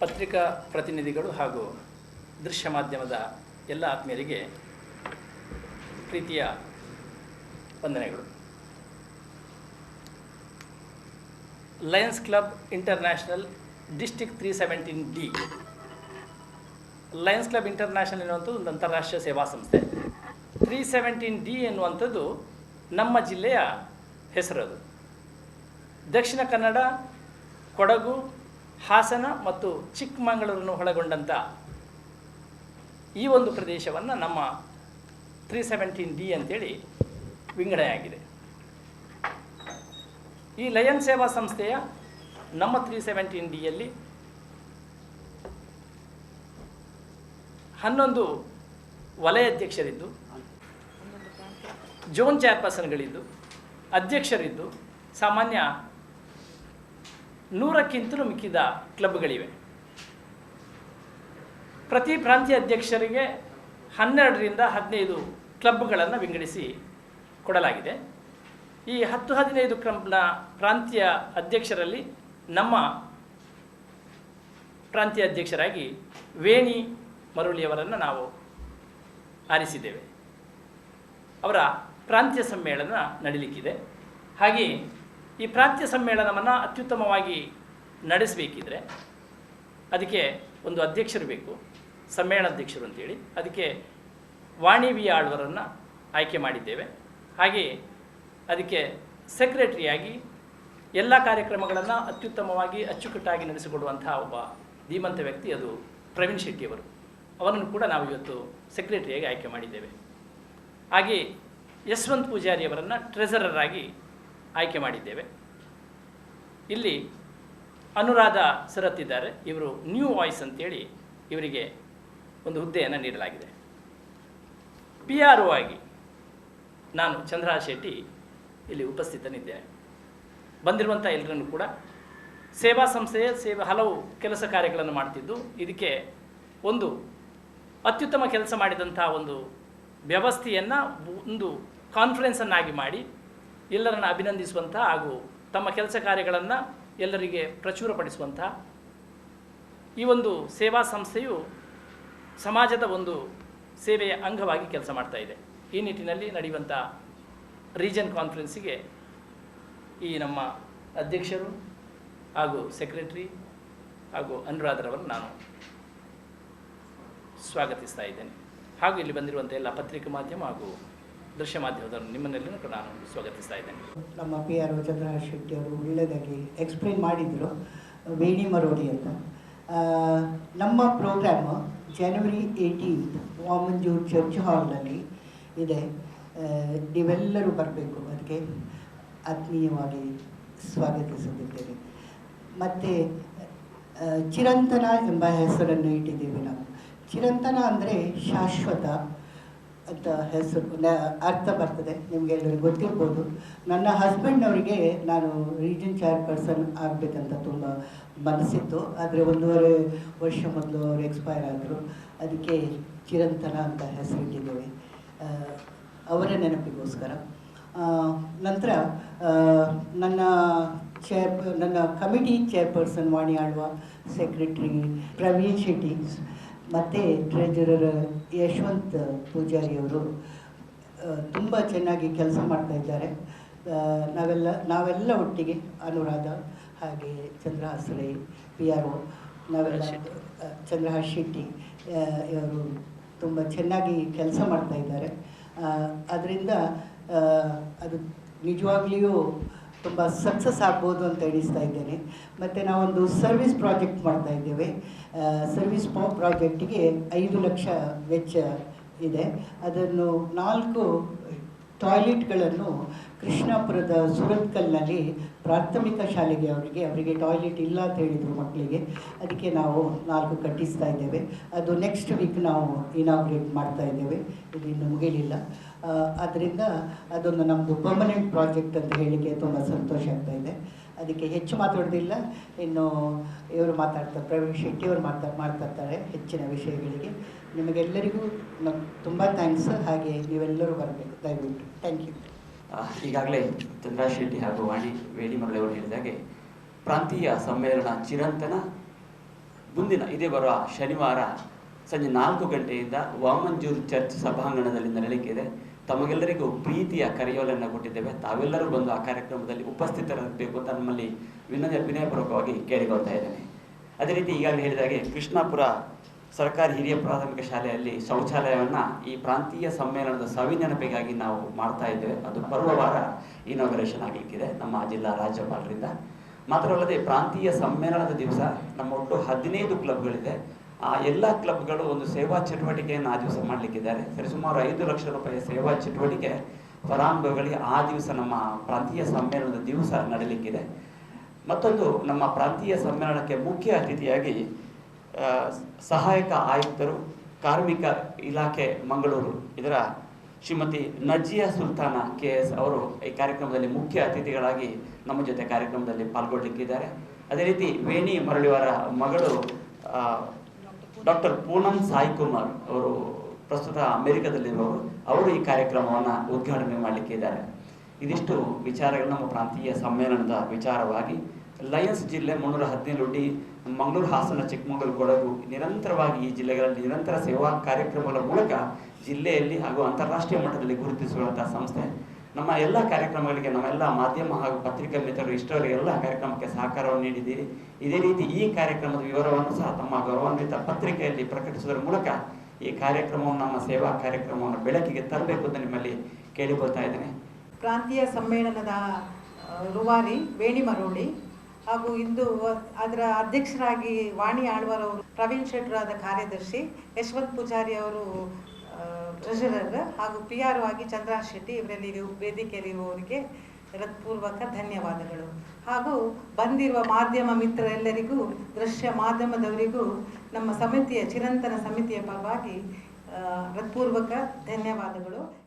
ಪತ್ರಿಕಾ ಪ್ರತಿನಿಧಿಗಳು ಹಾಗೂ ದೃಶ್ಯ ಮಾಧ್ಯಮದ ಎಲ್ಲ ಆತ್ಮೀಯರಿಗೆ ಪ್ರೀತಿಯ ವಂದನೆಗಳು. Lions Club International district three seventeen D Lions Club International ಎನ್ನುವಂಥದ್ದು ಒಂದು ಅಂತಾರಾಷ್ಟ್ರೀಯ ಸೇವಾ ಸಂಸ್ಥೆ. ತ್ರೀ ಸೆವೆಂಟೀನ್ ಡಿ ಎನ್ನುವಂಥದ್ದು ನಮ್ಮ ಜಿಲ್ಲೆಯ ಹೆಸರದು. ದಕ್ಷಿಣ ಕನ್ನಡ, ಕೊಡಗು ಹಾಸನ ಮತ್ತು ಚಿಕ್ಕಮಗಳೂರನ್ನು ಒಳಗೊಂಡಂಥ ಈ ಒಂದು ಪ್ರದೇಶವನ್ನು ನಮ್ಮ ತ್ರೀ ಸೆವೆಂಟೀನ್ ಡಿ ಅಂತೇಳಿ ವಿಂಗಡೆಯಾಗಿದೆ ಈ ಲಯನ್ ಸೇವಾ ಸಂಸ್ಥೆಯ ನಮ್ಮ ತ್ರೀ ಸೆವೆಂಟೀನ್ ಡಿಯಲ್ಲಿ ಹನ್ನೊಂದು ವಲಯ ಅಧ್ಯಕ್ಷರಿದ್ದು ಜೋನ್ ಚೇರ್ಪರ್ಸನ್ಗಳಿದ್ದು, ಅಧ್ಯಕ್ಷರಿದ್ದು, ಸಾಮಾನ್ಯ ನೂರಕ್ಕಿಂತಲೂ ಮಿಕ್ಕಿದ ಕ್ಲಬ್ಗಳಿವೆ. ಪ್ರತಿ ಪ್ರಾಂತ್ಯ ಅಧ್ಯಕ್ಷರಿಗೆ ಹನ್ನೆರಡರಿಂದ ಹದಿನೈದು ಕ್ಲಬ್ಗಳನ್ನು ವಿಂಗಡಿಸಿ ಕೊಡಲಾಗಿದೆ. ಈ ಹತ್ತು ಹದಿನೈದು ಕ್ಲಬ್ನ ಪ್ರಾಂತೀಯ ಅಧ್ಯಕ್ಷರಲ್ಲಿ ನಮ್ಮ ಪ್ರಾಂತೀಯ ಅಧ್ಯಕ್ಷರಾಗಿ ವೇಣಿ ಮರುಳಿಯವರನ್ನು ನಾವು ಆರಿಸಿದ್ದೇವೆ. ಅವರ ಪ್ರಾಂತ್ಯ ಸಮ್ಮೇಳನ ನಡೀಲಿಕ್ಕಿದೆ. ಹಾಗೆ ಈ ಪ್ರಾಂತ್ಯ ಸಮ್ಮೇಳನವನ್ನು ಅತ್ಯುತ್ತಮವಾಗಿ ನಡೆಸಬೇಕಿದ್ರೆ ಅದಕ್ಕೆ ಒಂದು ಅಧ್ಯಕ್ಷರು ಬೇಕು ಸಮ್ಮೇಳನಾಧ್ಯಕ್ಷರು ಅಂತೇಳಿ. ಅದಕ್ಕೆ ವಾಣಿ ವಿ ಆಳ್ವರನ್ನು ಆಯ್ಕೆ ಮಾಡಿದ್ದೇವೆ. ಹಾಗೆಯೇ ಅದಕ್ಕೆ ಸೆಕ್ರೆಟರಿಯಾಗಿ ಎಲ್ಲ ಕಾರ್ಯಕ್ರಮಗಳನ್ನು ಅತ್ಯುತ್ತಮವಾಗಿ ಅಚ್ಚುಕಟ್ಟಾಗಿ ನಡೆಸಿಕೊಡುವಂಥ ಒಬ್ಬ ಧೀಮಂತ ವ್ಯಕ್ತಿ ಅದು ಪ್ರವೀಣ್ ಶೆಟ್ಟಿಯವರು ಅವರನ್ನು ಕೂಡ ನಾವು ಇವತ್ತು ಸೆಕ್ರೆಟರಿಯಾಗಿ ಆಯ್ಕೆ ಮಾಡಿದ್ದೇವೆ. ಹಾಗೆಯೇ ಯಶವಂತ್ ಪೂಜಾರಿಯವರನ್ನು ಟ್ರೆಸರರ್ ಆಗಿ ಆಯ್ಕೆ ಮಾಡಿದ್ದೇವೆ. ಇಲ್ಲಿ ಅನುರಾಧ ಸರತ್ ಇದ್ದಾರೆ ಇವರು ನ್ಯೂ ವಾಯ್ಸ್ ಅಂತೇಳಿ ಇವರಿಗೆ ಒಂದು ಹುದ್ದೆಯನ್ನು ನೀಡಲಾಗಿದೆ. ಪಿ ಆರ್ ಒ ಆಗಿ ನಾನು ಚಂದ್ರಾ ಶೆಟ್ಟಿ ಇಲ್ಲಿ ಉಪಸ್ಥಿತನಿದ್ದೇನೆ. ಬಂದಿರುವಂಥ ಎಲ್ಲರನ್ನು ಕೂಡ ಸೇವಾ ಸಂಸ್ಥೆಯ ಸೇವಾ ಹಲವು ಕೆಲಸ ಕಾರ್ಯಗಳನ್ನು ಮಾಡ್ತಿದ್ದು. ಇದಕ್ಕೆ ಒಂದು ಅತ್ಯುತ್ತಮ ಕೆಲಸ ಮಾಡಿದಂಥ ಒಂದು ವ್ಯವಸ್ಥೆಯನ್ನು ಒಂದು ಕಾನ್ಫರೆನ್ಸನ್ನಾಗಿ ಮಾಡಿ ಎಲ್ಲರನ್ನು ಅಭಿನಂದಿಸುವಂಥ ಹಾಗೂ ತಮ್ಮ ಕೆಲಸ ಕಾರ್ಯಗಳನ್ನು ಎಲ್ಲರಿಗೆ ಪ್ರಚುರಪಡಿಸುವಂಥ ಈ ಒಂದು ಸೇವಾ ಸಂಸ್ಥೆಯು ಸಮಾಜದ ಒಂದು ಸೇವೆಯ ಅಂಗವಾಗಿ ಕೆಲಸ ಮಾಡ್ತಾ ಇದೆ. ಈ ನಿಟ್ಟಿನಲ್ಲಿ ನಡೆಯುವಂಥ ರೀಜನ್ ಕಾನ್ಫರೆನ್ಸಿಗೆ ಈ ನಮ್ಮ ಅಧ್ಯಕ್ಷರು ಹಾಗೂ ಸೆಕ್ರೆಟರಿ ಹಾಗೂ ಅನುರಾಧರವರು ನಾನು ಸ್ವಾಗತಿಸ್ತಾ ಇದ್ದೇನೆ. ಹಾಗೂ ಇಲ್ಲಿ ಬಂದಿರುವಂಥ ಎಲ್ಲ ಪತ್ರಿಕಾ ಮಾಧ್ಯಮ ಹಾಗೂ ದೃಶ್ಯ ಮಾಧ್ಯಮದವರು ನಿಮ್ಮನ್ನೆಲ್ಲೂ ಕೂಡ ನಾನು ಸ್ವಾಗತಿಸ್ತಾ ಇದ್ದೇನೆ. ನಮ್ಮ ಪಿ ಆರ್ ಚಂದ್ರ ಶೆಟ್ಟಿ ಅವರು ಒಳ್ಳೆಯದಾಗಿ ಎಕ್ಸ್ಪ್ಲೈನ್ ಮಾಡಿದರು, ವೇಣಿ ಮರೋಡಿ ಅಂತ. ನಮ್ಮ programme January eighteenth Vamanjoor church ಹಾಲ್ನಲ್ಲಿ ಇದೆ. ನೀವೆಲ್ಲರೂ ಬರಬೇಕು, ಅದಕ್ಕೆ ಆತ್ಮೀಯವಾಗಿ ಸ್ವಾಗತಿಸುತ್ತಿದ್ದೇನೆ. ಮತ್ತು ಚಿರಂತನ ಎಂಬ ಹೆಸರನ್ನು ಇಟ್ಟಿದ್ದೇವೆ ನಾವು. ಚಿರಂತನ ಅಂದರೆ ಶಾಶ್ವತ ಅಂತ ಹೆಸರು ಅರ್ಥ ಬರ್ತದೆ ನಿಮಗೆಲ್ಲರಿಗೂ ಗೊತ್ತಿರ್ಬೋದು. ನನ್ನ ಹಸ್ಬೆಂಡ್ನವರಿಗೆ ನಾನು ರೀಜನ್ ಚೇರ್ಪರ್ಸನ್ ಆಗಬೇಕಂತ ತುಂಬ ಮನಸ್ಸಿತ್ತು. ಆದರೆ ಒಂದೂವರೆ ವರ್ಷ ಮೊದಲು ಅವರು ಎಕ್ಸ್ಪೈರ್ ಆದರು. ಅದಕ್ಕೆ ಚಿರಂತನ ಅಂತ ಹೆಸರಿಟ್ಟಿದ್ದೇವೆ. ಅವರ ನೆನಪಿಗೋಸ್ಕರ. ನಂತರ ನನ್ನ ಚೇರ್ ನನ್ನ committee chairperson Vani Alva secretary Praveen Shetty. ಮತ್ತು ಟ್ರೆಜರರ್ ಯಶವಂತ್ ಪೂಜಾರಿಯವರು ತುಂಬ ಚೆನ್ನಾಗಿ ಕೆಲಸ ಮಾಡ್ತಾ ಇದ್ದಾರೆ. ನಾವೆಲ್ಲ ನಾವೆಲ್ಲ ಒಟ್ಟಿಗೆ ಅನುರಾಧ ಹಾಗೆ Chandrahas Rai P R O ನಾವೆಲ್ಲ ಚಂದ್ರಹಾಸ್ ಶೆಟ್ಟಿ ಇವರು ತುಂಬ ಚೆನ್ನಾಗಿ ಕೆಲಸ ಮಾಡ್ತಾ ಇದ್ದಾರೆ. ಅದರಿಂದ ಅದು ನಿಜವಾಗ್ಲಿಯೂ ತುಂಬ ಸಕ್ಸಸ್ ಆಗ್ಬೋದು ಅಂತ ಎಣಿಸ್ತಾ ಇದ್ದೇನೆ. ಮತ್ತು ನಾವೊಂದು ಸರ್ವಿಸ್ ಪ್ರಾಜೆಕ್ಟ್ ಮಾಡ್ತಾ ಇದ್ದೇವೆ. ಸರ್ವಿಸ್ ಪ್ರಾಜೆಕ್ಟಿಗೆ ಐದು ಲಕ್ಷ ವೆಚ್ಚ ಇದೆ. ಅದನ್ನು ನಾಲ್ಕು ಟಾಯ್ಲೆಟ್ಗಳನ್ನು ಕೃಷ್ಣಾಪುರದ ಸುರತ್ಕಲ್ನಲ್ಲಿ ಪ್ರಾಥಮಿಕ ಶಾಲೆಗೆ ಅವರಿಗೆ ಅವರಿಗೆ ಟಾಯ್ಲೆಟ್ ಇಲ್ಲ ಅಂತ ಹೇಳಿದರು ಮಕ್ಕಳಿಗೆ. ಅದಕ್ಕೆ ನಾವು ನಾಲ್ಕು ಕಟ್ಟಿಸ್ತಾ ಇದ್ದೇವೆ. ಅದು ನೆಕ್ಸ್ಟ್ ವೀಕ್ ನಾವು ಇನಾಗ್ರೇಟ್ ಮಾಡ್ತಾ ಇದ್ದೇವೆ. ಇದು ಇನ್ನು ಮುಗಿಲಿಲ್ಲ. ಅದರಿಂದ ಅದೊಂದು ನಮ್ಮದು ಪರ್ಮನೆಂಟ್ ಪ್ರಾಜೆಕ್ಟ್ ಅಂತ ಹೇಳಿಕೆ ತುಂಬ ಸಂತೋಷ ಆಗ್ತಾ ಇದೆ. ಅದಕ್ಕೆ ಹೆಚ್ಚು ಮಾತಾಡೋದಿಲ್ಲ ಇನ್ನು ಇವರು ಮಾತಾಡ್ತಾರೆ, ಪ್ರವೀಣ್ ಶೆಟ್ಟಿ ಅವರು ಮಾತಾ ಮಾತಾಡ್ತಾರೆ ಹೆಚ್ಚಿನ ವಿಷಯಗಳಿಗೆ. ನಿಮಗೆಲ್ಲರಿಗೂ ನಮ್ಮ ತುಂಬ ಥ್ಯಾಂಕ್ಸ್ ಹಾಗೆ ನೀವೆಲ್ಲರೂ ಬರಬೇಕು. ದಯವಿಟ್ಟು. ಥ್ಯಾಂಕ್ ಯು ಈಗಾಗಲೇ ಚಂದ್ರ ಶೆಟ್ಟಿ ಹಾಗೂ ವಾಣಿ ವೇಣಿ ಮರಳಿ ಅವರು ಹೇಳಿದಾಗೆ ಪ್ರಾಂತೀಯ ಸಮ್ಮೇಳನ ಚಿರಂತನ ಮುಂದಿನ, ಇದೇ ಬರುವ ಶನಿವಾರ ಸಂಜೆ ನಾಲ್ಕು ಗಂಟೆಯಿಂದ ವಾಮಂಜೂರ್ ಚರ್ಚ್ ಸಭಾಂಗಣದಲ್ಲಿ ಇದೆ ತಮಗೆಲ್ಲರಿಗೂ ಪ್ರೀತಿಯ ಕರೆಯೋಲನ್ನು ಕೊಟ್ಟಿದ್ದೇವೆ. ತಾವೆಲ್ಲರೂ ಬಂದು ಆ ಕಾರ್ಯಕ್ರಮದಲ್ಲಿ ಉಪಸ್ಥಿತರಾಗಬೇಕು ಅಂತ ನಮ್ಮಲ್ಲಿ ವಿನಯ ವಿನಯಪೂರ್ವಕವಾಗಿ ಕೇಳಿಕೊಳ್ತಾ ಇದ್ದೇನೆ. ಅದೇ ರೀತಿ ಈಗಾಗಲೇ ಹೇಳಿದ ಹಾಗೆ ಕೃಷ್ಣಾಪುರ ಸರ್ಕಾರಿ ಹಿರಿಯ ಪ್ರಾಥಮಿಕ ಶಾಲೆಯಲ್ಲಿ ಶೌಚಾಲಯವನ್ನು ಈ ಪ್ರಾಂತೀಯ ಸಮ್ಮೇಳನದ ಸವಿನೆನಪಿಗಾಗಿ ನಾವು ಮಾಡ್ತಾ ಇದ್ದೇವೆ. ಅದು ಬರುವ ವಾರ ಇನಾಗ್ರೇಷನ್ ಆಗಲಿಕ್ಕಿದೆ ನಮ್ಮ ಜಿಲ್ಲಾ ರಾಜ್ಯಪಾಲರಿಂದ. ಮಾತ್ರವಲ್ಲದೆ ಪ್ರಾಂತೀಯ ಸಮ್ಮೇಳನದ ದಿವಸ ನಮ್ಮ ಒಟ್ಟು ಹದಿನೈದು ಕ್ಲಬ್ಗಳಿದೆ ಆ ಎಲ್ಲ ಕ್ಲಬ್ಗಳು ಒಂದು ಸೇವಾ ಚಟುವಟಿಕೆಯನ್ನು ಆ ದಿವಸ ಮಾಡಲಿಕ್ಕಿದ್ದಾರೆ. ಸರಿಸುಮಾರು ಐದು ಲಕ್ಷ ರೂಪಾಯಿ ಸೇವಾ ಚಟುವಟಿಕೆ ಫಲಾನುಭವಿಗಳಿಗೆ ಆ ದಿವಸ ನಮ್ಮ ಪ್ರಾಂತೀಯ ಸಮ್ಮೇಳನದ ದಿವಸ ನಡೆಯಲಿಕ್ಕಿದೆ ಮತ್ತೊಂದು, ನಮ್ಮ ಪ್ರಾಂತೀಯ ಸಮ್ಮೇಳನಕ್ಕೆ ಮುಖ್ಯ ಅತಿಥಿಯಾಗಿ ಸಹಾಯಕ ಆಯುಕ್ತರು, ಕಾರ್ಮಿಕ ಇಲಾಖೆ ಮಂಗಳೂರು, ಇದರ ಶ್ರೀಮತಿ ನಜಿಯಾ ಸುಲ್ತಾನ ಕೆ ಎಸ್ ಅವರು ಈ ಕಾರ್ಯಕ್ರಮದಲ್ಲಿ ಮುಖ್ಯ ಅತಿಥಿಗಳಾಗಿ ನಮ್ಮ ಜೊತೆ ಕಾರ್ಯಕ್ರಮದಲ್ಲಿ ಪಾಲ್ಗೊಳ್ಳಲಿಕ್ಕಿದ್ದಾರೆ ಅದೇ ರೀತಿ, ವೇಣಿ ಮರಳಿಯವರ ಮಗಳು ಡಾಕ್ಟರ್ ಪೂನಂ ಸಾಯಿ ಕುಮಾರ್ ಅವರು ಪ್ರಸ್ತುತ ಅಮೆರಿಕದಲ್ಲಿರುವವರು, ಅವರು ಈ ಕಾರ್ಯಕ್ರಮವನ್ನು ಉದ್ಘಾಟನೆ ಮಾಡಲಿಕ್ಕಿದ್ದಾರೆ ಇದಿಷ್ಟು ವಿಚಾರಗಳು ನಮ್ಮ ಪ್ರಾಂತೀಯ ಸಮ್ಮೇಳನದ ವಿಚಾರವಾಗಿ. ಲಯನ್ಸ್ ಜಿಲ್ಲೆ ಮುನ್ನೂರ ಹದಿನೇಳು ಡಿ ಮಂಗಳೂರು ಹಾಸನ ಚಿಕ್ಕಮಗಳೂರು ಕೊಡಗು ನಿರಂತರವಾಗಿ ಈ ಜಿಲ್ಲೆಗಳಲ್ಲಿ ನಿರಂತರ ಸೇವಾ ಕಾರ್ಯಕ್ರಮಗಳ ಮೂಲಕ ಜಿಲ್ಲೆಯಲ್ಲಿ ಹಾಗೂ ಅಂತಾರಾಷ್ಟ್ರೀಯ ಮಟ್ಟದಲ್ಲಿ ಗುರುತಿಸುವಂತಹ ಸಂಸ್ಥೆ ನಮ್ಮ ಎಲ್ಲ ಕಾರ್ಯಕ್ರಮಗಳಿಗೆ ನಾವೆಲ್ಲ ಮಾಧ್ಯಮ ಹಾಗೂ ಪತ್ರಿಕಾ ಮಿತ್ರರು ಇಷ್ಟವರು ಎಲ್ಲ ಕಾರ್ಯಕ್ರಮಕ್ಕೆ ಸಹಕಾರವನ್ನು ನೀಡಿದ್ದೀರಿ. ಇದೇ ರೀತಿ ಈ ಕಾರ್ಯಕ್ರಮದ ವಿವರವನ್ನು ಸಹ ತಮ್ಮ ಗೌರವಾನ್ವಿತ ಪತ್ರಿಕೆಯಲ್ಲಿ ಪ್ರಕಟಿಸುವುದರ ಮೂಲಕ ಈ ಕಾರ್ಯಕ್ರಮವನ್ನು, ನಮ್ಮ ಸೇವಾ ಕಾರ್ಯಕ್ರಮವನ್ನು ಬೆಳಕಿಗೆ ತರಬೇಕು ಅಂತ ನಿಮ್ಮಲ್ಲಿ ಕೇಳಿಕೊಳ್ತಾ ಇದ್ದೇನೆ. ಪ್ರಾಂತೀಯ ಸಮ್ಮೇಳನದ ರುವಾರಿ ವೇಣಿ ಮರೋಳಿ ಹಾಗೂ ಇಂದು ಅದರ ಅಧ್ಯಕ್ಷರಾಗಿ ವಾಣಿ ಆಳ್ವಾರ್ ಅವರು, ಪ್ರವೀಣ್ ಶೆಟ್ಟರಾದ ಕಾರ್ಯದರ್ಶಿ ಯಶವಂತ್ ಪೂಜಾರಿ ಅವರು ಟ್ರೆಷರರ್ ಹಾಗೂ ಪಿ ಆರ್ ಆಗಿ ಚಂದ್ರಾ ಶೆಟ್ಟಿ ಇವರಲ್ಲಿ ವೇದಿಕೆಯಲ್ಲಿರುವವರಿಗೆ ಹೃತ್ಪೂರ್ವಕ ಧನ್ಯವಾದಗಳು. ಹಾಗೂ ಬಂದಿರುವ ಮಾಧ್ಯಮ ಮಿತ್ರರೆಲ್ಲರಿಗೂ, ದೃಶ್ಯ ಮಾಧ್ಯಮದವರಿಗೂ, ನಮ್ಮ ಸಮಿತಿಯ ಚಿರಂತನ ಸಮಿತಿಯ ಪರವಾಗಿ ಹೃತ್ಪೂರ್ವಕ ಧನ್ಯವಾದಗಳು.